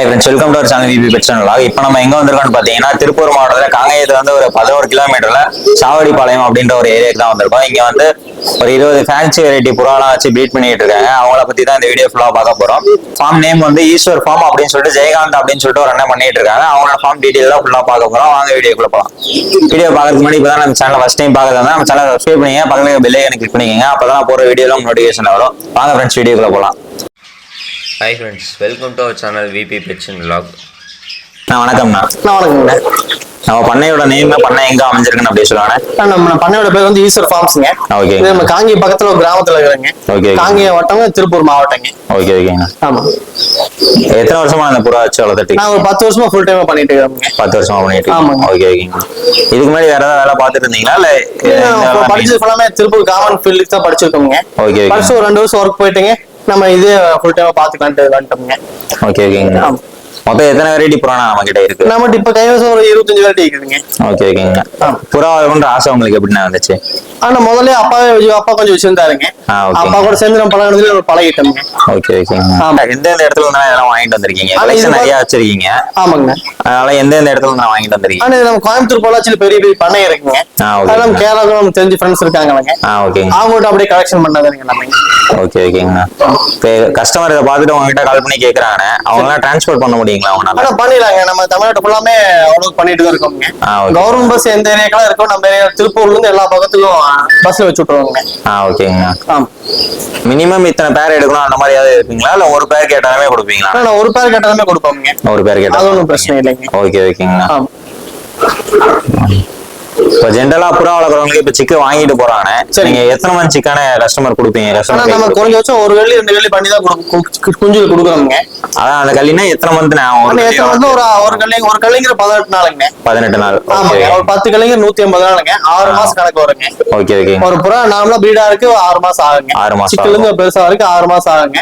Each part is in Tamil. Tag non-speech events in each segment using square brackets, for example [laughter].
Hi friends welcome to our channel VP pet channel இப்போ நம்ம எங்கே வந்திருக்கோம்னு பார்த்தீங்கன்னா திருப்பூர் மாவட்டத்தில் காங்கேயத்தில் வந்து ஒரு பதினோரு கிலோமீட்டர்ல சாவடிப்பாளையம் அப்படின்ற ஒரு ஏரியாவுக்கு தான் வந்திருக்கோம். இங்கே வந்து ஒரு இருபது ஃபேன்சி வெரைட்டி புறாலாம் வச்சு பீட் பண்ணிட்டு இருக்காங்க. அவங்கள பத்தி தான் இந்த வீடியோ ஃபுல்லாக பார்க்க போறோம். ஃபார்ம் நேம் வந்து ஈஸ்வர் ஃபார்ம் அப்படின்னு சொல்லிட்டு ஜெயகாந்த் அப்படின்னு சொல்லிட்டு ஒரு அண்ணன் பண்ணிட்டு இருக்காங்க. அவங்களோட ஃபார்ம் டீட்டெயில் தான் ஃபுல்லாக பார்க்க போறோம். வாங்க வீடியோக்குள்ள போகலாம் வீடியோ பார்க்கறதுக்கு முன்னாடி இப்போ தான் நம்ம சேனல் ஃபஸ்ட் டைம் பார்க்கறதா நம்ம சேனல் சப்ஸ்கிரைப் பண்ணிங்க பக்கத்துல பெல் ஐக்கனை கிளிக் பண்ணிக்கங்க. அப்போ தான் போகிற வீடியோலாம் நோட்டிஃபிகேஷன் வரும். வாங்க ஃப்ரெண்ட்ஸ் வீடியோக்குள்ள போகலாம் hi friends welcome to our channel VP vlog. நான் வணக்கம்ண்ணா. நான் வணக்கங்க நம்ம பண்ணையோட நேம் பண்ணை எங்க அமைஞ்சிருக்குன்னு அப்படி சொல்லுவாங்க நான் நம்ம பண்ணையோட பேர் வந்து ஈஸ்வர் ஃபார்ம்ஸ்ங்க ஓகே இது நம்ம காங்கி பக்கத்துல ஒரு கிராமத்துல இருக்கிறேங்க. ஓகே காங்கிய வட்டம் திருப்பூர் மாவட்டங்க. ஓகே ஓகேங்க ஆமா. எத்தனை வருஷமா அந்த புறா வச்சு வளர்த்துட்டு நான் ஒரு பத்து வருஷமா ஃபுல் டைமா பண்ணிட்டு இருக்கேங்க. பத்து வருஷமா பண்ணிட்டு ஆமாங்க. ஓகே ஓகேங்க இதுக்கு முன்னாடி வேற ஏதாவது வேலை பார்த்துட்டு இருந்தீங்களா? இல்ல படிச்சது ஃபுல்லாமே திருப்பூர் கவர்மெண்ட் ஃபீல்டுக்கு தான் படிச்சிருக்கோங்க ஓகே ஓகே படிச்சு ஒரு ரெண்டு வருஷம் ஒர்க் போயிட்டுங்க. நம்ம இதே ஃபுல் டைமா பாத்துக்கலான்ட்டு வந்துட்டோம்ங்க ஓகே ஓகேங்க. மொத்தம் எத்தனை வெரைட்டி புறானா நம்ம கிட்ட இருக்கு? நம்மகிட்ட இப்ப கைவசம் ஒரு இருபத்தஞ்சு வெரைட்டி இருக்குதுங்க ஓகே ஓகேங்க புறா வளர்க்கணுன்ற ஆசை உங்களுக்கு எப்படிண்ணா வந்துச்சு? ஆனா முதல்ல அப்பாவே அப்பா கொஞ்சம் வச்சிருந்தாருங்க. அப்பா கூட சேர்ந்து நம்ம பழகினதுல நம்ம பழகிட்டோம்ங்க. ஓகே ஓகேங்க. எந்தெந்த இடத்துல இருந்தா இதெல்லாம் வாங்கிட்டு வந்திருக்கீங்க? கலெக்ஷன் நிறைய வச்சிருக்கீங்க. ஆமாங்க. அதனால எந்தெந்த இடத்துல இருந்து வாங்கிட்டு வந்திருக்கீங்க? ஆனா நம்ம கோயம்புத்தூர் பொள்ளாச்சியில பெரிய பெரிய பண்ணை இருக்குங்க. ஆ, ஓகே. அது நம்ம கேரளாவுக்கு நம்ம தெரிஞ்ச ஃப்ரெண்ட்ஸ் இருக்காங்க ஆ ஓகேங்க அவங்கள்ட்ட அப்படியே கலெக்ஷன் பண்ணாதுங்க நம்ம. ஓகே ஓகேங்கண்ணா இப்போ கஸ்டமர் இதை பார்த்துட்டு உங்ககிட்ட கால் பண்ணி கேட்குறாங்க அவங்களாம் டிரான்ஸ்போர்ட் பண்ண முடியுங்களா அவங்களால ஆனா பண்ணிடலாங்க. நம்ம தமிழ்நாட்டு ஃபுல்லாமே அவ்வளவு பண்ணிட்டு தான் இருக்கோங்க கவர்மெண்ட் பஸ் எந்த ஏரியாக்கெல்லாம் இருக்கோ நம்ம திருப்பூர்ல இருந்து எல்லா பக்கத்துக்கும் பஸ்ல வச்சு விட்டுருவாங்க ஆ ஓகேங்கண்ணா மினிமம் இத்தனை பேர் எடுக்கணும் அந்த மாதிரி ஏதாவது இருப்பீங்களா? இல்ல ஒரு பேர் கேட்டாலுமே கொடுப்பீங்களா? நான் ஒரு பேர் கேட்டாலுமே கொடுப்போங்க ஒரு பேர் கேட்டாலும் ஒன்றும் பிரச்சனை இல்லைங்க. ஓகே ஓகேங்கண்ணா இப்போ ஜென்ரலா புறா வளர்க்குறவங்களுக்கு இப்போ சிக்கு வாங்கிட்டு போறாங்க. நீங்க எத்தனை மந்த் சிக்கான கஸ்டமர் கொடுப்பீங்க? கஸ்டமர் நம்ம குறைஞ்சபட்சம் ஒரு வெள்ளி ரெண்டு வெள்ளி பண்ணி தான் குஞ்சுகள் கொடுக்குறோங்க அதான் அந்த கல்லினா எத்தனை மந்த் ஒரு எத்தனை வந்து ஒரு ஒரு கல்லிங்க ஒரு கல்லிங்கிற பதினெட்டு நாளுங்க. பதினெட்டு நாள். ஆமாங்க. ஒரு பத்து கல்லிங்க நூத்தி ஐம்பது நாளுங்க. ஆறு மாசம் கணக்கு வருங்க. ஓகே ஓகே ஒரு புறா நார்மலா பிரீடா இருக்கு ஆறு மாசம் ஆகுங்க. ஆறு மாசம் சிக்கல் இருந்து பெருசா வரைக்கும் ஆறு மாசம் ஆகுங்க.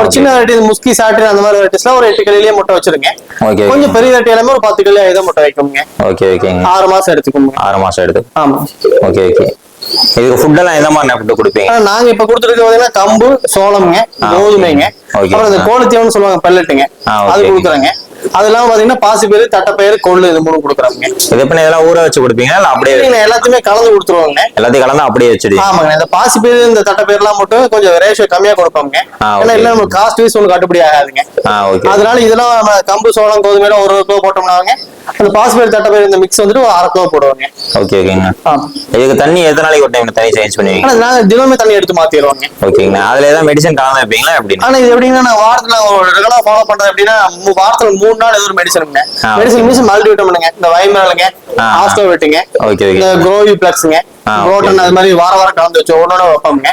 ஒரு. சின்ன வெரைட்டி முஸ்கி சாட்டு அந்த மாதிரி வெரைட்டிஸ்லாம் ஒரு எட்டு கல்லிலேயே முட்டை வச்சிருங்க. ஓகே கொஞ்சம் பெரிய வெரைட்டி எல்லாமே ஒரு பத்து கல்லி ஐதா முட்டை வைக்குங்க. ஓகே ஓகேங்க ஆறு மாசம் எடுத்துக்கோங்க. ஆறு மாசம் எடுத்து? ஆமா. ஓகே ஓகே இதுக்கு ஃபுட்டெல்லாம் எந்த மாதிரி ஃபுட்டு கொடுப்பீங்க? நாங்க இப்ப கொடுத்துருக்கு பாத்தீங்கன்னா கம்பு சோளம்ங்க கோதுமைங்க. அப்புறம் இந்த கோழித்தீவனு சொல்லுவாங்க பெல்லட்டுங்க. அது கொடுக்குறேங்க. அது இல்லாம பாத்தீங்கன்னா பாசிப்பயிறு தட்டைப்பயிறு கொள்ளு இது மூணு கொடுக்குறாங்க. இது எப்படி இதெல்லாம் ஊற வச்சு கொடுப்பீங்களா? இல்ல அப்படியே எல்லாத்தையுமே கலந்து கொடுத்துருவாங்க. எல்லாத்தையும் கலந்து அப்படியே வச்சுடுவீங்க? ஆமாங்க இந்த பாசிப்பயிறு இந்த தட்டைப்பயிறுலாம் மட்டும் கொஞ்சம் ரேஷியோ கம்மியா கொடுப்பாங்க. ஏன்னா. இல்ல நம்ம காஸ்ட் வைஸ் ஒன்று கட்டுப்படி ஆகாதுங்க. அதனால இதெல்லாம் நம்ம கம்பு சோளம் கோதுமை ஒரு கிலோ போட்டோம்னாங்க அந்த பாசிப்பயிறு தட்டைப்பயிறு இந்த மிக்ஸ் வந்துட்டு அரை கிலோ போடுவாங்க. ஓகே ஓகேங்க. இதுக்கு தண்ணி எத்தனை நாளைக்கு ஒரு டைம் தண்ணி சேஞ்ச் பண்ணுவீங்க? நாங்க தினமே தண்ணி எடுத்து மாத்திடுவாங்க ஓகேங்கண்ணா அதுல ஏதாவது மெடிசன் கலந்து வைப்பீங்களா எப்படின்னு? ஆனா இது எப்படின்னா நான் வாரத்துல ரெகுலரா ஃபாலோ பண்றது எப்படின்னா வாரத்துல மூணு நாள் ஏதோ ஒரு மெடிசனுங்க மெடிசன் மீன்ஸ் மல்டி விட்டமினுங்க இந்த வைமரலுங்க ஆ, ஆ. ஆஸ்டோவேட்டுங்க ஓகே இந்த குரோவி பிளக்ஸுங்க. புரோட்டன் அது மாதிரி வார வாரம் கலந்து வச்சு ஒன்னொன்னு வைப்போங்க.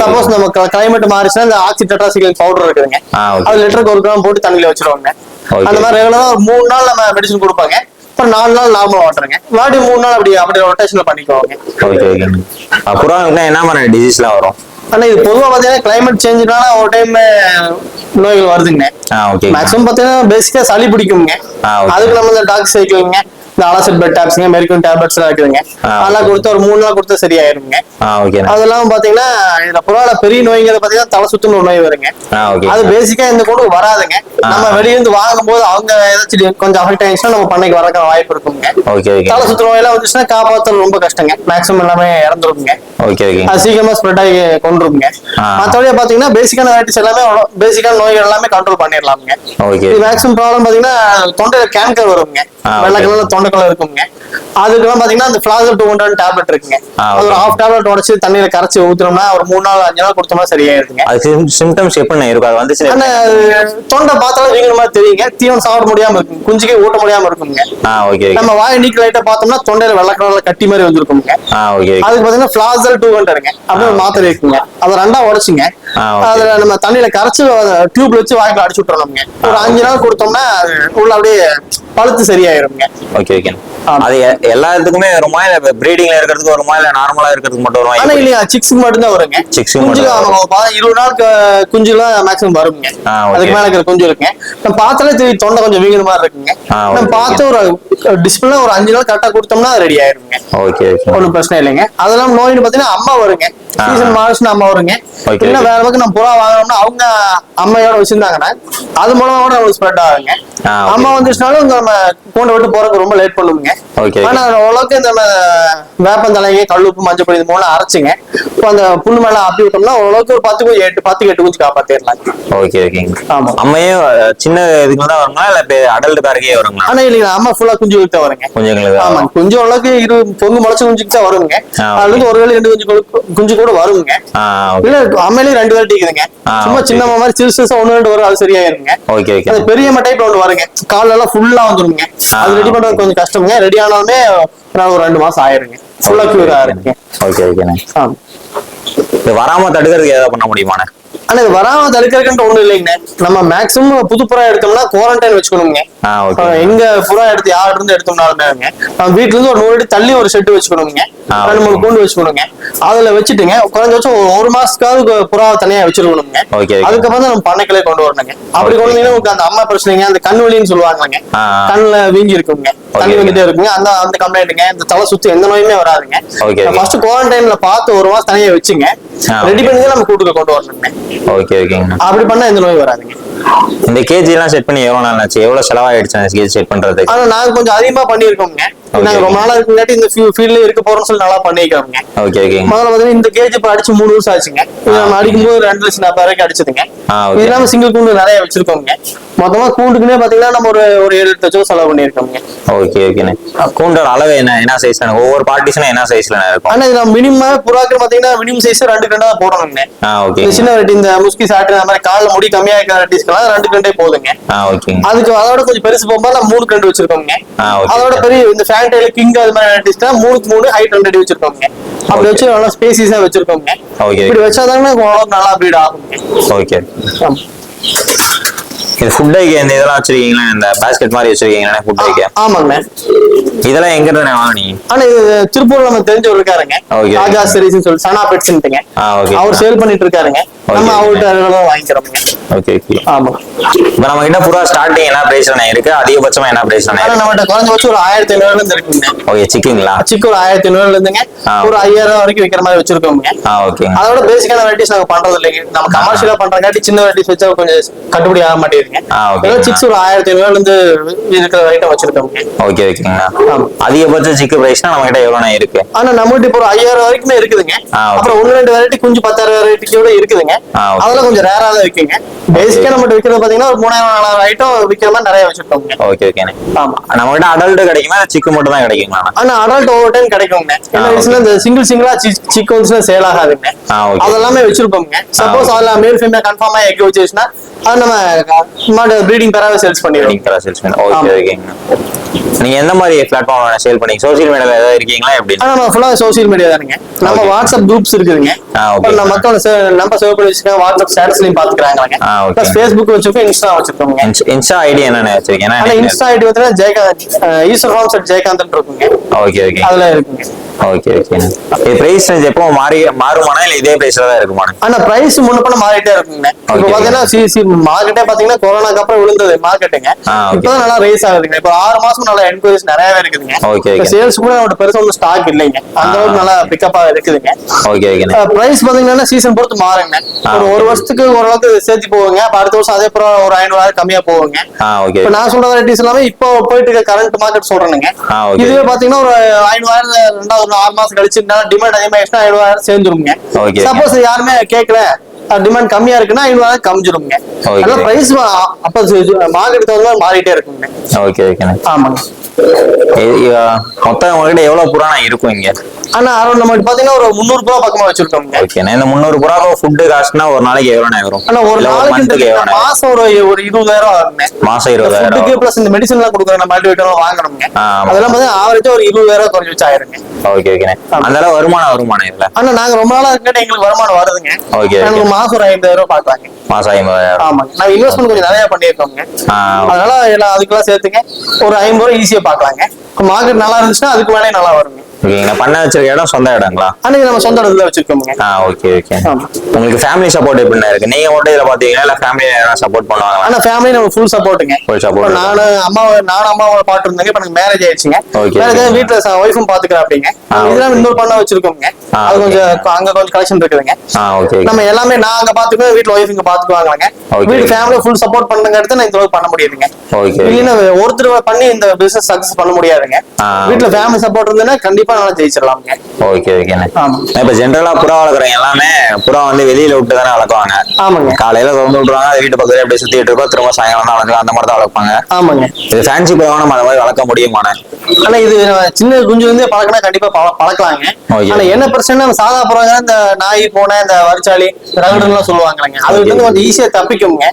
சப்போஸ் நம்ம கிளைமேட் மாறிச்சுன்னா இந்த ஆக்சி டெட்ராசிகல் பவுடர் இருக்குதுங்க. அது லிட்டருக்கு ஒரு கிராம் போட்டு தண்ணியில வச்சிருவாங்க. அந்த மாதிரி ரெகுலரா ஒரு மூணு நாள் நம்ம மெடிசன் கொடுப்பாங்க. அப்புறம் நாலு நாள் நார்மல் வாட்டருங்க மறுபடியும் மூணு நாள் அப்படி அப்படி ரொட்டேஷன்ல பண்ணிக்குவாங்க. ஓகேங்க அப்புறம் என்ன மாதிரி டிசீஸ்லாம் வரும்? ஆனா இது பொதுவா பாத்தீங்கன்னா கிளைமேட் சேஞ்சுனால ஒரு டைம் நோய்கள் வருதுங்க. மேக்ஸிமம் பாத்தீங்கன்னா பேசிக்கா சளி பிடிக்குங்க. அதுக்கு நம்ம இந்த டாக்டர் சைக்கிள்ங்க இந்த அலாசட் பெட் டேப்ஸ்ங்க மெரிக்கன் டேப்லெட்ஸ் எல்லாம் இருக்குதுங்க அதெல்லாம் கொடுத்து ஒரு மூணு நாள் கொடுத்தா சரியாயிருங்க அதெல்லாம் பாத்தீங்கன்னா இதுல புறால பெரிய நோய்ங்கிறது பாத்தீங்கன்னா தலை சுத்துன்னு ஒரு நோய் வருங்க. அது பேசிக்கா இந்த கூட வராதுங்க. நம்ம வெளியிருந்து வாங்கும் போது அவங்க ஏதாச்சும் கொஞ்சம் அஃபெக்ட் ஆயிடுச்சுன்னா நம்ம பண்ணைக்கு வரக்க வாய்ப்பு இருக்குங்க. தலை சுத்து நோயெல்லாம் வந்துச்சுன்னா காப்பாத்துறது ரொம்ப கஷ்டங்க. மேக்ஸிமம் எல்லாமே இறந்துருக்குங்க ஓகே ஓகே அது சீக்கிரமா ஸ்ப்ரெட் ஆகி கொண்டுருங்க ஆ. மற்றபடி பாத்தீங்கன்னா பேசிக்கான வெரைட்டிஸ் எல்லாமே பேசிக்கான நோய்கள் எல்லாமே கண்ட்ரோல் பண்ணிடலாமுங்க. மேக்ஸிமம் ப்ராப்ளம் பாத்தீங்கன்னா தொண்டையில கேன்கர் வருங்க வெள்ளை. கலர்ல தொண்டைக்குள்ள இருக்குங்க. அதுக்கெல்லாம் பாத்தீங்கன்னா அந்த பிளாசல் டூ ஹண்ட்ரட் டேப்லெட் இருக்குங்க. அது ஒரு. ஹாஃப் டேப்லெட் உடச்சு தண்ணியில கரைச்சி ஊத்துனோம்னா ஒரு மூணு நாள் அஞ்சு நாள் கொடுத்தோம்னா சரியாயிருதுங்க. அது சிம்டம்ஸ் எப்படிண்ணா இருக்கும்? அது வந்துச்சு தொண்டை பார்த்தாலும் வீங்கிற மாதிரி தெரியுங்க. தீவனம் சாப்பிட முடியாம இருக்கும். குஞ்சுக்கே ஊட்ட முடியாம இருக்குங்க. நம்ம வாய் நீக்கி லைட்டா பார்த்தோம்னா தொண்டையில வெள்ளை கலர்ல கட்டி மாதிரி வந்திருக்குங்க. அதுக்கு பாத்தீங்கன்னா பிளாசல் டூ ஹண்ட்ரட்ங்க அப்படின்னு மாத்திரை இருக்குங்க. அதை ரெண்டா உடைச்சுங்க. அதுல நம்ம தண்ணியில கரைச்சு டியூப்ல வச்சு வாய்க்குள்ள அடிச்சு விட்டுறோம்ங்க ஒரு அஞ்சு நாள் கொடுத்தோம்னா உள்ள அப்படியே பழுத்து சரியாயிருங்க ஓகே ஓகே. அது எ- எல்லாத்துக்குமே வருமா? இல்ல பிரீடிங்ல இருக்கிறதுக்கு வருமா? இல்ல நார்மலா இருக்கிறதுக்கு மட்டும் வருமா? ஆனா இல்லையா சிக்ஸுக்கு மட்டும்தான் வருங்க Chicks க்கு குஞ்சு மட்டும் இருபது நாளுக்கு குஞ்சுலாம் மேக்ஸிமம் வருங்க. அதுக்கு மேல இருக்கிற குஞ்சு இருக்குங்க நம்ம பார்த்தாலே தெரியும் தொண்டை கொஞ்சம் வீங்குற மாதிரி இருக்குங்க. நம்ம. பார்த்து ஒரு டிஸ்பிளே ஒரு அஞ்சு நாள் கரெக்டா கொடுத்தோம்னா ரெடி ஆயிருங்க. ஓகே ஒன்றும் பிரச்சனை இல்லைங்க. அதெல்லாம் நோயின்னு பார்த்தீங்கன்னா அம்மா வருங்க. சீசன் மாறிச்சுன்னா அம்மா வருங்க. Okay. வேற பக்கம் நம்ம புறா வாங்கணும்னா அவங்க அம்மையோட வச்சிருந்தாங்கன்னா அது மூலமா கூட நம்மளுக்கு ஸ்ப்ரெட் ஆகுங்க. அம்மா வந்துச்சுனாலும் நம்ம கூண்டை விட்டு போறதுக்கு ரொம்ப லேட் Okay, ஆனா ஓரளவுக்கு இந்த வேப்பந்தலைங்க கல்லுப்பு மஞ்சள் பொடி இது மூலம் அரைச்சுங்க. இப்போ அந்த புண்ணு மேல அப்படி விட்டோம்னா ஓரளவுக்கு ஒரு பத்து குஞ்சு எட்டு பத்துக்கு எட்டு குஞ்சு காப்பாத்திடலாம் ஓகே ஓகேங்க ஆமா. அம்மையும் சின்ன இதுக்கு தான் வருங்களா? இல்ல அடல்ட் காருக்கே வருங்களா? ஆனா இல்லைங்க அம்மா ஃபுல்லா குஞ்சு விட்டு வருங்க. குஞ்சுங்களுக்கு ஆமா குஞ்சு ஓரளவுக்கு இரு பொங்கு முளைச்ச குஞ்சுக்கு தான் வருங்க. அதுல ஒரு வேளை ரெண்டு குஞ்சு கூட- குஞ்சு கூட வருங்க. இல்ல அம்மையிலேயே ரெண்டு வெரைட்டி இருக்குதுங்க சும்மா. சின்ன மாதிரி சிறுசு சிறுசா ஒண்ணு ரெண்டு வரும் அது சரியாயிருங்க. ஓகே ஓகே அது பெரிய டைப்ல ஒண்ணு வருங்க. கால்ல எல்லாம் ஃபுல்லா வந்துருங்க அது ரெடி பண்றது கொஞ்சம் கஷ்டமுங்க. ரெடி ஆனாலுமே ஒரு ரெண்டு மாசம் ஆயிருங்க. ஃபுல்லா கியூர் ஆயிருங்க. ஓகே ஓகேண்ணே இது வராம தடுக்கிறதுக்கு ஏதாவது பண்ண முடியுமாண்ணே? ஆனா இது வராம தடுக்கிறதுக்கு ஒண்ணும் இல்லைங்கண்ணே. நம்ம மேக்ஸிமம் புது புறா எடுத்தோம்னா குவாரண்டைன் வச்சுக்கணுங்க எங்க புறா எடுத்து யார்கிட்ட இருந்து எடுத்தோம்னாலுமே வீட்ல இருந்து ஒரு நூறு அடி தள்ளி ஒரு ஷெட் வச்சுக்கணுங்க ரெண்டு மூணு. கூண்டு வச்சுக்கணுங்க. அதுல வச்சுட்டுங்க குறைஞ்சபட்சம் ஒரு ஒரு மாசத்துக்காவது புறாவை தனியா வச்சிருக்கணுங்க. அதுக்கப்புறம் தான் நம்ம பண்ணைக்கிளே கொண்டு வரணுங்க. அப்படி. கொண்டு வந்தீங்கன்னா உங்களுக்கு அந்த அம்மா பிரச்சனைங்க அந்த கண் வலின்னு சொல்லுவாங்கங்க. கண்ணுல வீங்கி இருக்குங்க. தண்ணி. வந்துட்டே இருக்குங்க. அந்த அந்த கம்ப்ளைண்ட்டுங்க இந்த தலை சுத்து எந்த நோயுமே வராதுங்க. ஃபர்ஸ்ட் குவாரண்டைன்ல பார்த்து ஒரு மாசம் தனியா வச்சுங்க. ரெடி பண்ணி தான் நம்ம கூட்டுக்கு கொண்டு வரணுங்க. ஓகே ஓகேங்க அப்படி பண்ணா எந்த நோய் வராதுங்க. இந்த கேஜி எல்லாம் செட் பண்ணி எவ்வளவு நாள் ஆச்சு? எவ்வளவு செலவாயிடுச்சு கேஜி செட் பண்றதுக்கு? ஆனா நாங்க கொஞ்சம் அதிகமா பண்ணிருக்கோங்க நாங்க ரொம்ப நாளா இருக்குங்காட்டி இந்த ஃபீல்ட்ல இருக்க போறோம்னு சொல்லி நல்லா பண்ணிருக்கோங்க ஓகே ஓகேங்க முதல்ல பாத்தீங்கன்னா இந்த கேஜ் இப்ப அடிச்சு மூணு வருஷம் ஆச்சுங்க. நம்ம அடிக்கும் போது ரெண்டு லட்சம் நாற்பது வரைக்கும் அடிச்சதுங்க. ஆ, okay. இது இல்லாம சிங்கிள் கூண்டு நிறைய வச்சிருக்கோங்க மொத்தமா கூண்டுக்குன்னே பாத்தீங்கன்னா நம்ம ஒரு ஒரு ஏழு எட்டு லட்சம் செலவு பண்ணிருக்கோங்க ஓகே ஓகேண்ணே கூண்டோட அளவு என்ன? என்ன சைஸ்ல ஒவ்வொரு பார்ட்டிஷனும் என்ன சைஸ்ல இருக்கும் ஆனா இது நம்ம மினிமம் புறாக்கு பாத்தீங்கன்னா மினிமம் சைஸ் ரெண்டு ரெண்டா போடணுங்க. ஓகே சின்ன வெரைட்டி இந்த முஸ்கி சாட்டு அந்த மாதிரி கால்ல முடி கம்மியா இருக்கிற வெரைட்டிஸ்க்கெல்லாம் ரெண்டு ரெண்டே போதுங்க அதுக்கு அதோட கொஞ்சம் பெருசு போகும்போது மூணு ரெண்டு வச்சிருக்கோங்க. அதோட பெரிய இந்த ஃபேண்டைல கிங் அது மாதிரி வெரைட்டிஸ்னா மூணுக்கு மூணு ஹைட் ரெண்டு அடி வச்சிருக்கோங்க அப்படி. வச்சு நல்லா ஸ்பேசிஸா வச்சிருக்கோங்க. இப்படி வச்சாதாங்க நல்லா ப்ரீட் ஆகுங்க ஓகே. இது ஃபுட் ஐக்கு இந்த இதெல்லாம் வச்சிருக்கீங்களா? இந்த பாஸ்கெட் மாதிரி வச்சிருக்கீங்களா? ஃபுட் ஐக்கு ஆமாங்க இதெல்லாம் எங்க இருந்து வாங்கினீங்க? ஆனா இது திருப்பூர்ல நம்ம தெரிஞ்சவர் இருக்காருங்க Okay. ராஜா சீரிஸ் சொல்லி சனா பெட்ஸ்ன்ட்டுங்க ஓகே அவர் சேல் பண்ணிட்டு இருக்காருங்க நம்ம. அவர்கிட்ட தான் வாங்கிக்கிறோங்க ஓகே ஓகே ஆமா. இப்போ நம்ம கிட்ட புறா ஸ்டார்டிங் என்ன பிரைஸ்ல இருக்கு? அதிகபட்சமா என்ன இருக்கு? நம்மகிட்ட குறைஞ்சபட்சம் ஒரு ஆயிரத்தி ஐநூறுல இருந்து இருக்குங்க ஓகே சிக்கிங்களா? சிக்கு ஒரு ஆயிரத்தி ஐநூறுல இருந்துங்க. ஒரு ஐயாயிரம் வரைக்கும் விற்கிற மாதிரி வச்சிருக்கோங்க ஆ ஓகேங்க அதோட பேசிக்கான வெரைட்டிஸ் நாங்க பண்றது இல்லைங்க நம்ம கமர்ஷியலா பண்றங்காட்டி சின்ன வெரைட்டிஸ் வச்சா கொஞ்சம் கட்டுப்படி ஆக மாட்டேங்குதுங்க ஏதோ சிக்ஸ் ஒரு ஆயிரத்தி ஐநூறுல இருந்து இருக்கிற ஐட்டம் வச்சிருக்கோங்க ஓகே ஓகேங்கண்ணா. அதிகபட்ச சிக்கு பிரைஸ்னா நம்ம கிட்ட எவ்வளோண்ணா இருக்கு? ஆனா நம்மகிட்ட இப்போ ஒரு ஐயாயிரம் வரைக்குமே இருக்குதுங்க. அப்புறம் ஒன்னு ரெண்டு வெரைட்டி குஞ்சு பத்தாயிரம் வெரைட்டிக்கோட இருக்குதுங்க. அதெல்லாம் கொஞ்சம் ரேரா தான் பேசிக்கா நம்மகிட்ட விற்கிறது பாத்தீங்கன்னா ஒரு மூணாயிரம் நாலாயிரம் ஐட்டம் விற்கிற மாதிரி நிறைய வச்சிருக்கோங்க. ஓகே ஓகேண்ணே ஆமா. நம்ம கிட்ட அடல்ட் கிடைக்குமா? சிக்கு மட்டும் தான் கிடைக்குங்களா ஆனா அடல்ட் ஓவர் டைம் கிடைக்குங்க. இந்த சிங்கிள் சிங்கிளா சிக் வந்துச்சுன்னா சேல் ஆகாதுங்க. அதெல்லாமே வச்சிருப்போங்க சப்போஸ். அதுல மேல் ஃபீமேல் கன்ஃபார்மா எக் அது நம்ம மாடு ப்ரீடிங் பெறாவே சேல்ஸ் பண்ணிடுவோம் நீங்க சேல்ஸ்மேன் ஓகே ஆமா. ஓகேங்கண்ணா நீங்க எந்த மாதிரி பிளாட்ஃபார்ம் சேல் பண்ணீங்க சோசியல் மீடியால ஏதாவது இருக்கீங்களா எப்படி? நம்ம ஃபுல்லா சோசியல் மீடியா தானுங்க. நம்ம. வாட்ஸ்அப் குரூப்ஸ் இருக்குதுங்க. நம்ம மக்கள் நம்பர் சேவ் பண்ணி வச்சிருக்காங்க வாட்ஸ்அப் ஸ்டேட்டஸ்லயும் பாத்துக்கிறாங்க. பிளஸ் ஃபேஸ்புக் வச்சிருக்கோம் இன்ஸ்டா வச்சிருக்கோங்க இன்ஸ்- இன்ஸ்டா ஐடி என்னென்ன வச்சிருக்கீங்க? ஆனா இன்ஸ்டா ஐடி வந்து ஜெயகாந்த் ஈஸ்வர் ஃபார்ம்ஸ் ஜெயகாந்த் இருக்குங்க. ஓகே ஓகே அதுல இருக்குங்க. ஓகே ஓகேண்ணா இது பிரைஸ் ரேஞ்ச் எப்போ மாறி மாறுமானா இல்ல இதே பிரைஸ்ல தான் இருக்குமாண்ணா ஆனா பிரைஸ் முன்ன பண்ண மாறிட்டே இருக்குங்க. இப்போ. பாத்தீங்கன்னா சி சி மார்க்கெட்டே பாத்தீங்கன்னா கொரோனாக்கு அப்புறம் விழுந்தது மார்க்கெட்டுங்க. இப்பதான் நல்லா ரைஸ் ஆகுதுங்க. இப்போ ஆறு மாசம் நல்லா என்கொயரிஸ் நிறையவே இருக்குதுங்க. Okay. சேல்ஸ் கூட நம்மளோட பெருசா ஒன்றும் ஸ்டாக் இல்லைங்க. அந்த. அளவுக்கு நல்லா பிக்கப் இருக்குதுங்க. ஓகே ஓகேண்ணா பிரைஸ் பாத்தீங்கன்னா சீசன் பொறுத்து மாறுங்க. ஒரு ஒரு. வருஷத்துக்கு ஓரளவுக்கு சேர்த்து போகுங்க. அப்ப அடுத்த வருஷம் அதே அப்புறம் ஒரு ஐநூறு கம்மியா போகுங்க. ஆ ஓகே இப்ப நான் சொல்ற வெரைட்டிஸ் எல்லாமே இப்போ போயிட்டு இருக்க கரண்ட் மார்க்கெட் சொல்றேனுங்க. இதுவே பாத்தீங்கன்னா ஒரு ஐநூறாயிரம் ரெண்டாவது ஒரு ஆறு மாசம் கழிச்சு டிமாண்ட் அதிகமாயிடுச்சுன்னா சேர்ந்துருங்க. சப்போஸ் யாருமே கேட்கல டிமாண்ட் கம்மியா இருக்குன்னா ஐநூறாயிரம் கம்மிச்சிருங்க Okay. அதனால பிரைஸ் அப்ப மார்க்கெட் தகுந்த மாதிரி மாறிட்டே இருக்குங்க. ஓகே ஆமாங்க இது- இது, மொத்தம் உங்ககிட்ட எவ்வளவு புறானா இருக்கும் இங்க? ஆனா அரௌண்ட் நம்ம பாத்தீங்கன்னா ஒரு முந்நூறு ரூபாய் பக்கமா வச்சிருக்கோங்க ஓகேண்ணா இந்த முந்நூறு புறாவை ஃபுட்டு காஸ்ட்னா ஒரு நாளைக்கு எவ்வளோண்ணா வரும்? ஆனா ஒரு இல்ல நாளைக்கு மாசம் ஒரு ஒரு இருபதாயிரம் ஆகுங்க மாசம் இருபதாயிரம் பிளஸ் இந்த மெடிசன் எல்லாம் கொடுக்குற நம்ம மல்டிவைட்டர் வாங்கணுங்க. ஆமா. அதெல்லாம் பாத்தீங்கன்னா ஆவரேஜா ஒரு இருபதாயிரம் குறைஞ்சு வச்சு ஆயிருங்க ஓகே ஓகேண்ணே அந்த அளவு வருமானம் வருமானம் இதுல ஆனா நாங்க ரொம்ப நாளா இருக்கிட்ட எங்களுக்கு வருமானம் வருதுங்க. Okay. மாசம் ஒரு ஐம்பதாயிரம் ரூபாய் பாக்குறாங்க மாசம் ஐம்பதாயிரம். ஆமாங்க நாங்க இன்வெஸ்ட்மெண்ட் கொஞ்சம் நிறைய பண்ணியிருக்கோங்க. ஆ. அதனால எல்லாம் அதுக்கெல்லாம் சேர்த்துங்க. ஒரு ஐம்பது ரூபாய் ஈஸியா பாக்கலாங்க மார்க்கெட் நல்லா இருந்துச்சுன்னா அதுக்கு மேலே நல்லா வருங்க. ஓகேங்கண்ணா பண்ண வச்சிருக்க இடம் சொந்த இடங்களா? இது நம்ம சொந்த இடத்துல வச்சிருக்கோமுங்க ஆ ஓகே ஓகே. உங்களுக்கு ஃபேமிலி சப்போர்ட் எப்படிண்ணா இருக்கு? நீங்க மட்டும் இதுல பாத்தீங்கன்னா இல்ல ஃபேமிலி சப்போர்ட் பண்ணுவாங்களா? ஆனா ஃபேமிலி நம்ம ஃபுல் சப்போர்ட்டுங்க Full support. நானு அம்மா நானும் அம்மாவை பாட்டு இருந்தாங்க. இப்ப எனக்கு மேரேஜ் ஆயிடுச்சுங்க. Marriage okay. வீட்டுல ஒய்ஃபும் பாத்துக்கிறா அப்படிங்க இதெல்லாம். இன்னொரு பண்ண வச்சிருக்கோங்க அது. கொஞ்சம் அங்க கொஞ்சம் கலெக்ஷன் இருக்குதுங்க. ஓகே நம்ம எல்லாமே நான் அங்க பாத்துக்குவேன் வீட்டுல ஒய்ஃப் இங்க பாத்துக்குவாங்களாங்க. Okay. வீட்டு ஃபேமிலி ஃபுல் சப்போர்ட் பண்ணுங்க எடுத்து நான் இந்த அளவுக்கு பண்ண முடியுதுங்க ஓகே இல்லைன்னா ஒருத்தர் பண்ணி இந்த பிசினஸ் சக்சஸ் பண்ண முடியாதுங்க. வீட்டுல ஃபேமிலி சப்போர்ட் இருந்ததுன்னா கண்டிப்பா நல்லா ஜெயிச்சிடலாமுங்க ஓகே ஓகேண்ணே ஆமா. இப்ப ஜென்ரலா புறா வளர்க்குறவங்க எல்லாமே புறா வந்து வெளியில விட்டு தானே வளர்க்குவாங்க. ஆமாங்க. காலையில திறந்து விட்டுருவாங்க அது வீட்டு பக்கத்துல அப்படியே சுத்திட்டு இருக்கோம் திரும்ப சாயங்காலம் தான் வளர்க்கலாம் அந்த மாதிரி தான் வளர்ப்பாங்க. ஆமாங்க. இது ஃபேன்சி புறாவை நம்ம அந்த மாதிரி வளர்க்க முடியுமாண்ணே ஆனா இது சின்ன குஞ்சு வந்து பழக்கினா கண்டிப்பா பழ- பழக்கலாங்க. ஆனா என்ன பிரச்சனை நம்ம சாதா புறாங்க இந்த நாய் பூனை இந்த வரிச்சாலி ரகுடன் எல்லாம் சொல்லுவாங்களாங்க அது. வந்து கொஞ்சம் ஈஸியா தப்பிக்குங்க.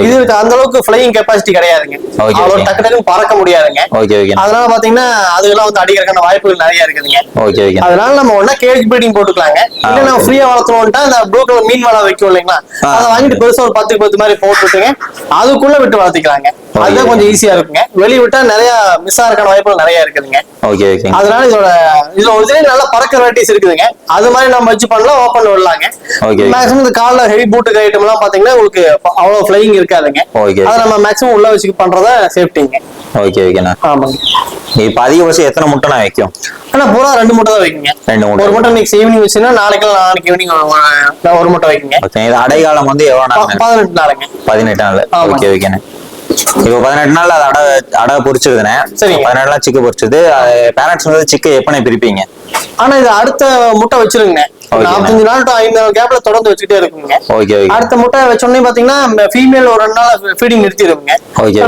இதுக்கு அந்த அளவுக்கு ஃபிளைங் கெப்பாசிட்டி கிடையாதுங்க. அவ்வளவு. டக்கு டக்குன்னு பறக்க முடியாதுங்க. Okay okay. அதனால பாத்தீங்கன்னா அதுக்கெல்லாம் வந்து அடிக்கிறதுக்கான வாய்ப்புகள் நிறைய இருக்குதுங்க ஓகே ஓகே அதனால நம்ம ஒன்னா கேஜ் ப்ரீடிங் போட்டுக்கலாங்க. இல்ல நம்ம. ஃப்ரீயா வளர்த்தணும்ட்டா இந்த ப்ளூ கலர் மீன் வலை வைக்கும் இல்லைங்களா. அதை வாங்கிட்டு பெருசா ஒரு பத்துக்கு பத்து மாதிரி போட்டுட்டுங்க. அதுக்குள்ள விட்டு வளர்த்திக்கலாங்க. அதுதான் கொஞ்சம் ஈஸியா இருக்குங்க. வெளிய விட்டா நிறைய மிஸ் ஆகிறதுக்கான வாய்ப்புகள் நிறைய இருக்குதுங்க. ஓகே ஓகே அதனால இதோட இதுல ஒரிஜினல் நல்ல பறக்க வெரைட்டிஸ் இருக்குதுங்க. அது மாதிரி நம்ம வச்சு பண்ணலாம் ஓப்பன் விடலாங்க Okay. மேக்ஸிமம் இந்த கால்ல ஹெவி பூட்டு ஐட்டம் எல்லாம் பாத்தீங்கன்னா உங்களுக்கு அவ்வளவு ஃபிளைங் இருக்காதுங்க. Okay. அதை நம்ம மேக்ஸிமம் உள்ள வச்சு பண்றத சேஃப்டிங்க ஓகே ஓகேண்ணா ஆமாங்க. இப்ப அதிகபட்சம் எத்தனை முட்டைண்ணா வைக்கும்? ஆனா பூரா ரெண்டு முட்டை தான் வைக்குங்க. ரெண்டு முட்டை. ஒரு முட்டை இன்னைக்கு ஈவினிங் வச்சுன்னா நாளைக்கு நாளைக்கு ஈவினிங் ஒரு முட்டை வைக்குங்க. ஓகே இது அடைகாலம் வந்து நாள் பதினெட்டு நாளுங்க. பதினெட்டு நாள். ஓகே ஓகேண்ணே இப்போ பதினெட்டு நாள் அது அடை அடை பொரிச்சிருதுண்ணே சரிங்க. பதினெட்டு நாள் சிக்கு பொரிச்சது பேரண்ட்ஸ் வந்து சிக்கு எப்பனே பிரிப்பீங்க ஆனா இது அடுத்த முட்டை வச்சிருங்க Okay. நாற்பத்தஞ்சு நாள் டு நாள் கேப்ல தொடர்ந்து வச்சுக்கிட்டே இருக்குங்க. ஓகே ஓகே அடுத்த முட்டை வச்சோடனே பாத்தீங்கன்னா ஃபீமேல் ஒரு ரெண்டு நாள் ஃபீடிங் நிறுத்திடுங்க.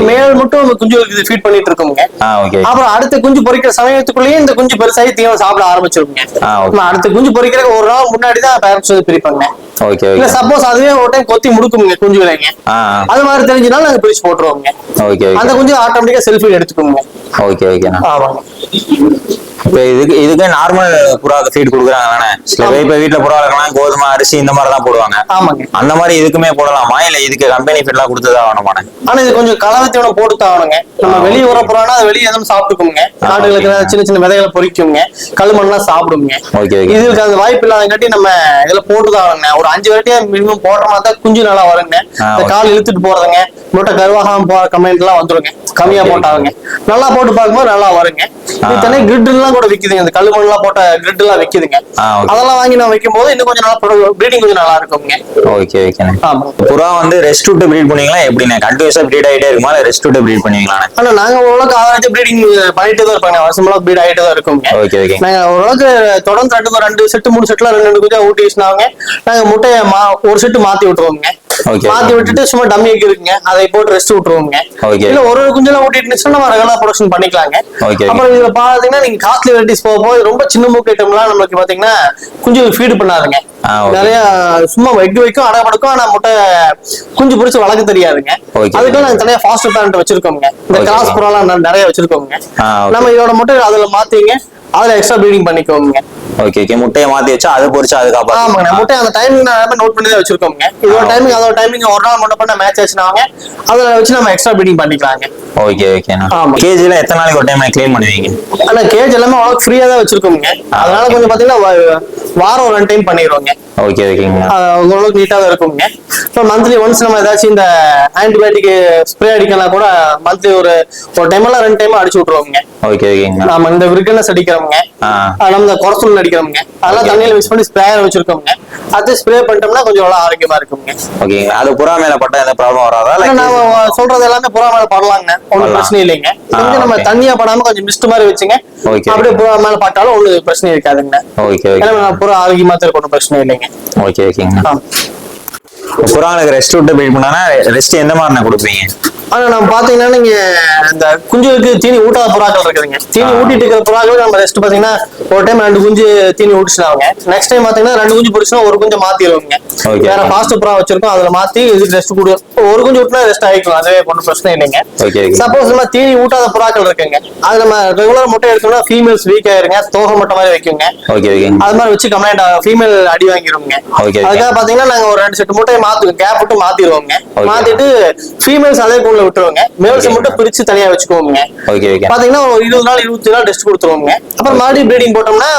மேல் மட்டும் குஞ்சுகளுக்கு ஃபீட் பண்ணிட்டு இருக்குங்க ஓகே அப்புறம் அடுத்த குஞ்சு பொரிக்கிற சமயத்துக்குள்ளேயே இந்த குஞ்சு பெருசாகி தீவனம் சாப்பிட ஆரம்பிச்சிருங்க. ஆ, okay. நம்ம அடுத்த குஞ்சு பொரிக்கிற ஒரு நாள் முன்னாடி தான் பேரண்ட்ஸ் வந்து பிரிப்பாங்க. ஓகே இல்ல ஓகே சப்போஸ் அதுவே ஒரு டைம் கொத்தி முடுக்குங்க குஞ்சுகளைங்க ஆ அது மாதிரி தெரிஞ்சுனாலும் நாங்க பிரிச்சு போட்டுருவோங்க ஓகே அந்த ஓகே குஞ்சு ஆட்டோமேட்டிக்கா செல்ஃபி எடுத்துக்கோங்க ஓகே ஓகேண்ணா ஆமாங்க. இப்போ இதுக்கு இதுக்கு நார்மல் புறாக்கு ஃபீட் கொடுக்குறாங்கண்ணே சில பேர் இப்போ வீட்டில் புறா வளர்க்கலாம் கோதுமை அரிசி இந்த மாதிரி தான் போடுவாங்க. ஆமாங்க. அந்த மாதிரி இதுக்குமே போடலாமா? இல்ல இதுக்கு கம்பெனி ஃபீட்லாம் கொடுத்துதான் வேணுமாண்ணே? ஆனா இது கொஞ்சம் கலவை தீவனம் போட்டு தாகணுங்க நம்ம வெளியே. வர போறோம்னா அது வெளியே எதுவும் சாப்பிட்டுக்குங்க. okay. சின்ன சின்ன விதைகளை பொறிக்குங்க. களிமண்லாம் சாப்பிடுங்க. இதுக்கு அந்த வாய்ப்பு இல்லாதங்காட்டி நம்ம இதுல போட்டுதாகணுங்க ஒரு அஞ்சு வெரைட்டியா மினிமம் போடுற மாதிரி தான் குஞ்சு நல்லா வருங்க. இந்த. கால் இழுத்துட்டு போறதுங்க. முட்டை கருவாகாம கம்ப்ளைண்ட் எல்லாம் வந்துருங்க. கம்மியா போட்டாங்க நல்லா போட்டு பார்க்கும்போது நல்லா வருங்க. ஆ. இது தனி கிரிட் எல்லாம் கூட விக்குதுங்க. இந்த களிமண் எல்லாம் போட்ட கிரிட் எல்லாம் விக்குதுங்க ஓகே. அதெல்லாம் வாங்கி நான் வைக்கும் போது இன்னும் கொஞ்சம் நல்லா ப்ரீடிங் கொஞ்சம் நல்லா இருக்குங்க. ஓகே ஆமா. புறா வந்து ரெஸ்ட் விட்டு ப்ரீட் பண்ணுவீங்களா? எப்படிண்ணே? கண்டினியூஸா ப்ரீட் ஆகிட்டே இருக்குமா? ரெஸ்ட் விட்டு ப்ரீட் பண்ணுவீங்களாண்ணே ஆனா நாங்க ஓரளவுக்கு ஆவரேஜ் ப்ரீடிங் பண்ணிட்டு தான் இருப்பாங்க. வருஷமெல்லாம் ப்ரீட் ஆகிட்டு தான் இருக்குங்க. Okay okay. நாங்க ஓரளவுக்கு தொடர்ந்து ரெண்டு ரெண்டு செட்டு மூணு செட்ல ரெண்டு ரெண்டு குஞ்சா ஊட்டி வச்சுனாங்க நாங்க முட்டையை மா ஒரு செட்டு மாத்தி விட்டுருவோங்க. மாத்தி விட்டுட்டு சும்மா டம்மிக்கு இருக்குங்க அதை போட்டு ரெஸ்ட் விட்டுருவோங்க. இல்ல ஒரு ஒரு குஞ்செல்லாம் ஊட்டிட்டு இருந்துச்சுன்னா நம்ம ரெகுலர் ப்ரொடக்ஷன் பண்ணிக்கலாங்க. அப்புறம் இதுல பாத்தீங்கன்னா நீங்க காஸ்ட்லி வெரைட்டிஸ் போக போது ரொம்ப சின்ன மூக்கு ஐட்டம்லாம் நம்மளுக்கு பாத்தீங்கன்னா குஞ்சு ஃபீடு பண்ணாதுங்க. நிறைய சும்மா வைக்க வைக்கும் அடை படுக்கும் ஆனா முட்டை குஞ்சு பிடிச்சு வளர்க்க தெரியாதுங்க Okay. அதுக்கு நாங்க தனியா ஃபாஸ்ட் பேரண்ட் வச்சிருக்கோங்க இந்த. கிராஸ் புறாலாம் நிறைய வச்சிருக்கோங்க. நம்ம இதோட முட்டை அதுல மாத்திங்க அதுல எக்ஸ்ட்ரா ப்ரீடிங் பண்ணிக்கோங்க ஓகே ஓகே முட்டையை மாத்தி வச்சா அதை பொரிச்சு ஆமாங்க அதுக்கப்புறம் முட்டை அந்த டைமிங் நம்ம நோட் பண்ணி தான் வச்சிருக்கோங்க இதோட டைமிங் அதோட டைமிங் ஒரு நாள் மட்டும் பண்ண மேட்ச் ஆச்சுனாங்க அதுல வச்சு நம்ம எக்ஸ்ட்ரா ப்ரீடிங் பண்ணிக்கலாங்க. ஓகே ஆமா. கேஜில எத்தனை நாளைக்கு ஒரு டைம் க்ளீன் பண்ணுவீங்க? ஆனா கேஜ் எல்லாமே அவ்வளவு ஃப்ரீயா தான் வச்சிருக்கோங்க அதனால கொஞ்சம் பாத்தீங்கன்னா வாரம் ஒரு ரெண்டு டைம் பண்ணிடுவோங்க ஓகே ஓகேங்கண்ணா ஓரளவுக்கு நீட்டா தான் இருக்குங்க. இப்போ மந்த்லி ஒன்ஸ் நம்ம ஏதாச்சும் இந்த ஆன்டிபயோட்டிக் ஸ்ப்ரே அடிக்கலாம் கூட மந்த்லி ஒரு ஒரு டைம் எல்லாம் ரெண்டு டைம் அடிச்சு விட்டுருவோங்க. ஓகே ஓகேங்கண்ணா நாம இந்த ஆ. ஆஹ் நம்ம இந்த குறசூல் அடிக்கிறோங்க அதெல்லாம். தண்ணியில மிக்ஸ் பண்ணி ஸ்ப்ரேயர் வச்சிருக்கோங்க அது ஸ்ப்ரே பண்ணிட்டோம்னா கொஞ்சம் நல்லா ஆரோக்கியமா இருக்குங்க. ஓகேங்க அது புறா மேல பட்டா எந்த ப்ராப்ளம் வராதா? நாம சொல்றது எல்லாமே புறா மேல படலாங்க படலாம். பிரச்சனை இல்லைங்க. கொஞ்சம் நம்ம. தண்ணியா படாம கொஞ்சம் மிஸ்ட் மாதிரி வச்சுங்க. அப்படியே புறா மேல பட்டாலும் ஒண்ணும் பிரச்சனை இருக்காதுங்க. ஓகே புறா ஆரோக்கியமா தான் இருக்கும் ஒண்ணும் பிரச்சனை இல்லைங்க. ஓகே ஓகேங்கண்ணா ஆ. புறாங்களுக்கு ரெஸ்ட் விட்டு ப்ரீட் பண்ணா ரெஸ்ட் எந்த மாதிரி கொடுப்பீங்க? ஆனா நம்ம பாத்தீங்கன்னா நீங்க இந்த குஞ்சுகளுக்கு தீனி ஊட்டாத புறாக்கள் இருக்குதுங்க. தீனி. ஊட்டிட்டு இருக்கிற புறாக்கள் நம்ம ரெஸ்ட் பாத்தீங்கன்னா ஒரு டைம் ரெண்டு குஞ்சு தீனி ஊட்டிச்சுனாங்க நெக்ஸ்ட் டைம் பாத்தீங்கன்னா ரெண்டு குஞ்சு பிடிச்சுனா ஒரு குஞ்சு மாத்திடுவாங்க. வேற ஃபாஸ்ட் புறா வச்சிருக்கோம் அதுல மாத்தி இதுக்கு ரெஸ்ட் கொடு. ஒரு குஞ்சு விட்டுனா ரெஸ்ட் ஆகிக்கலாம் அதுவே ஒன்றும் பிரச்சனை இல்லைங்க. சப்போஸ் நம்ம தீனி ஊட்டாத புறாக்கள் இருக்குங்க. அது நம்ம ரெகுலர் முட்டை எடுத்தோம்னா ஃபீமேல்ஸ் வீக் ஆயிருங்க தோகை முட்டை மாதிரி வைக்குங்க. அது மாதிரி வச்சு கம்ப்ளைண்ட் ஃபீமேல் அடி வாங்கிடுவோங்க. அதுக்காக பாத்தீங்கன்னா நாங்க ஒரு ரெண்டு செட்டு முட்டையை மாத்துவோம் கேப் விட்டு மாத்திடுவோங்க. மாத்திட்டு ஃபீமேல்ஸ் அதே கூட டைம்ல விட்டுருவோங்க. மேல்ஸ். மட்டும் பிரிச்சு தனியா வச்சுக்குவோங்க பாத்தீங்கன்னா ஒரு இருபது நாள் இருபத்தி நாள் டெஸ்ட் கொடுத்துருவோங்க அப்புறம் மறுபடியும் ப்ரீடிங் போட்டோம்னா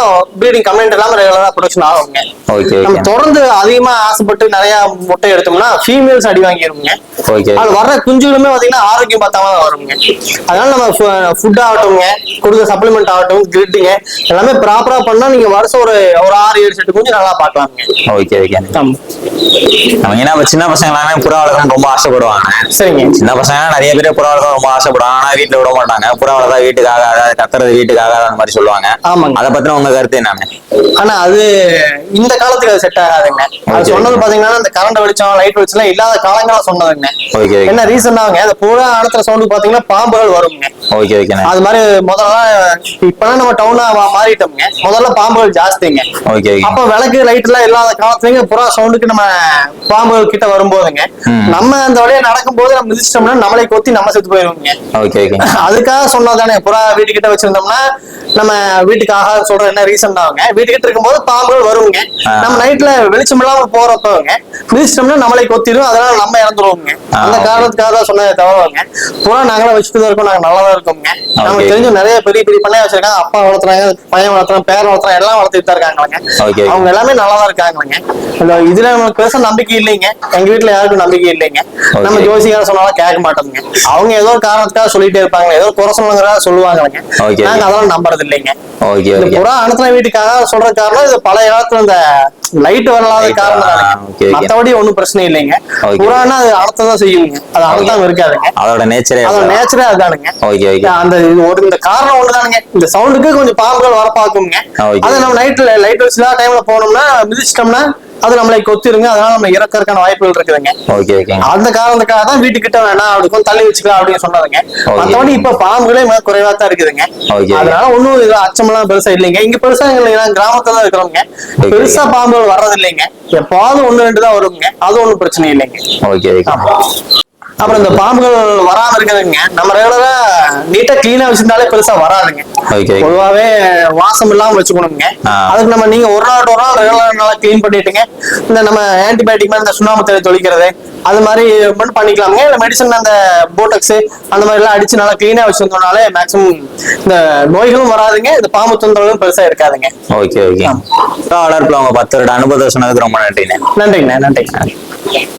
ப்ரீடிங் கம்ப்ளைண்ட் இல்லாம ரெகுலரா ப்ரொடக்ஷன் ஆகுங்க. நம்ம தொடர்ந்து அதிகமா ஆசைப்பட்டு நிறைய முட்டை எடுத்தோம்னா ஃபீமேல்ஸ் அடி வாங்கிருங்க ஓகே அது வர்ற குஞ்சுகளுமே பாத்தீங்கன்னா ஆரோக்கியம் பார்த்தாம தான் வருங்க. அதனால நம்ம ஃபுட் ஆகட்டும்ங்க. கொடுக்குற சப்ளிமெண்ட் ஆகட்டும் கிரிட்டுங்க எல்லாமே ப்ராப்பரா பண்ணா நீங்க வருஷம் ஒரு ஒரு ஆறு ஏழு செட்டு குஞ்சு நல்லா பார்க்கலாங்க. Okay okay. நம்ம ஏன்னா சின்ன பசங்க எல்லாமே புறா வளர்க்கணும் ரொம்ப ஆசைப்படுவாங்க. சரிங்க. சின்ன பசங்க நிறைய பேர் புறா வளர்க்க ரொம்ப ஆசைப்படுவாங்க. ஆனா வீட்டுல விட மாட்டாங்க. புறா வளர்த்தா வீட்டுக்காக அதாவது கத்துறது வீட்டுக்காக அந்த மாதிரி சொல்லுவாங்க. ஆமாங்க. அதை பத்தின உங்க கருத்து என்னன்னு ஆனா அது இந்த காலத்துக்கு அது செட் ஆகாதுங்க. அது. சொன்னது பாத்தீங்கன்னா இந்த கரண்ட் வெளிச்சம் லைட் வெளிச்சம் இல்லாத காலங்களா சொன்னதுங்க. ஓகே ஓகே என்ன ரீசன் ஆகுங்க அந்த புறா அடத்துற சவுண்டு பாத்தீங்கன்னா பாம்புகள் வருங்க. ஓகே ஓகேண்ணே அது மாதிரி முதல்ல இப்பெல்லாம் நம்ம டவுனா மாறிட்டோம்ங்க. முதல்ல பாம்புகள் ஜாஸ்திங்க. ஓகே ஓகே அப்ப விளக்கு லைட் எல்லாம் இல்லாத காலத்துலங்க புறா சவுண்டுக்கு நம்ம பாம்புகள் கிட்ட வரும்போதுங்க. நம்ம அந்த வழியா நடக்கும்போது நம்ம மிதிச்சிட்டோம்னா நம்மளை கொத்தி நம்ம செத்து போயிருவோங்க. ஓகே ஓகே [laughs] அதுக்காக சொன்னதானே புறா வீட்டுக்கிட்ட வச்சிருந்தோம்னா நம்ம வீட்டுக்கு ஆகாரம் சொல்ற என்ன ரீசன் ஆகுங்க வீட்டுக்கிட்ட இருக்கும்போது பாம்புகள் வருங்க. ஆ. நம்ம நைட்ல வெளிச்சம் இல்லாம போறப்பங்க மிதிச்சிட்டோம்னா நம்மளை கொத்திடும் அதனால நம்ம இறந்துருவோங்க. அந்த. காரணத்துக்காக தான் சொன்னதை தவிரங்க புறா நாங்களும் வச்சுட்டு தான் இருக்கோம் நாங்க நல்லா தான் இருக்கோங்க. நமக்கு. தெரிஞ்ச நிறைய பெரிய பெரிய பண்ணைய வச்சிருக்காங்க. அப்பா வளர்த்துறாங்க பையன் வளர்த்துறாங்க பேர் வளர்த்துறாங்க எல்லாம் வளர்த்துட்டு தான் இருக்காங்களங்க. Okay. அவங்க எல்லாமே நல்லா தான் இருக்காங்களங்க. இதுல நமக்கு பெருசா நம்பிக்கை இல்லைங்க. எங்க வீட்டுல யாருக்கும் நம்பிக்கை இல்லைங்க. நம்ம. ஜோசிகார சொன்னாலும் கேட்க மாட்டோம்ங்க அவங்க ஏதோ ஒரு காரணத்துக்காக சொல்லிட்டே இருப்பாங்க. ஏதோ குறை சொல்லுங்கிறதா சொல்லுவாங்கங்க Okay. நாங்க அதெல்லாம் நம்புறது இல்லைங்க புறா அனுத்தின வீட்டுக்காக சொல்ற காரணம் இது பழைய காலத்துல இந்த லைட் வரலாத காரணம். மத்தபடி ஒண்ணும் பிரச்சனை இல்லைங்க. புறான்னா அது அர்த்தம் செய்யுங்க. அது அர்த்தம் இருக்காதுங்க. அதோட நேச்சரே அதோட நேச்சரே ஓகே அந்த ஒரு இந்த காரணம் ஒண்ணுதானுங்க. இந்த சவுண்டுக்கு கொஞ்சம் பாம்புகள் வர பாக்குங்க. அதை நம்ம நைட்ல லைட் வச்சு டைம்ல போனோம்னா மிதிச்சிட்டோம்னா அது நம்மளை கொத்திருங்க. அதனால நம்ம இறக்கறதுக்கான வாய்ப்புகள் இருக்குதுங்க. ஓகே ஓகேங்க அந்த காரணத்துக்காக தான் வீட்டுக்கிட்ட வேணாம் அப்படி கொஞ்சம் தள்ளி வச்சுக்கலாம் அப்படின்னு சொன்னதுங்க. மத்தபடி இப்ப பாம்புகளே மிக குறைவா தான் இருக்குதுங்க. அதனால ஒண்ணும் இது அச்சமெல்லாம் பெருசா இல்லைங்க. இங்க பெருசா இல்லைங்க கிராமத்துல தான் இருக்கிறவங்க. பெருசா பாம்புகள் வர்றது இல்லைங்க எப்பாவது ஒண்ணு ரெண்டு தான் வருங்க. அது ஒண்ணும் பிரச்சனை இல்லைங்க. ஓகே ஓகே அப்புறம் இந்த பாம்புகள் வராம இருக்கிறதுங்க நம்ம ரெகுலரா நீட்டா கிளீனா வச்சிருந்தாலே பெருசா வராதுங்க பொதுவாவே வாசம் இல்லாம வச்சுக்கணுங்க. அதுக்கு நம்ம நீங்க ஒரு நாள் ஒரு நாள் ரெகுலரா நல்லா க்ளீன் பண்ணிட்டுங்க இந்த நம்ம ஆன்டிபயோட்டிக் மாதிரி இந்த சுண்ணாம்பு தண்ணி தொளிக்கிறது அது மாதிரி மட்டும் பண்ணிக்கலாமுங்க இல்ல மெடிசன் அந்த போட்டக்ஸ் அந்த மாதிரி எல்லாம் அடிச்சு நல்லா கிளீனா வச்சிருந்தோம்னாலே மேக்ஸிமம் இந்த நோய்களும் வராதுங்க இந்த பாம்பு தொந்தரவும் பெருசா இருக்காதுங்க ஓகே ஓகே வளர்ப்புல உங்க பத்து வருட அனுபவத்தை சொன்னதுக்கு ரொம்ப நன்றிண்ணே நன்றிங்கண்ணா நன்றிங்க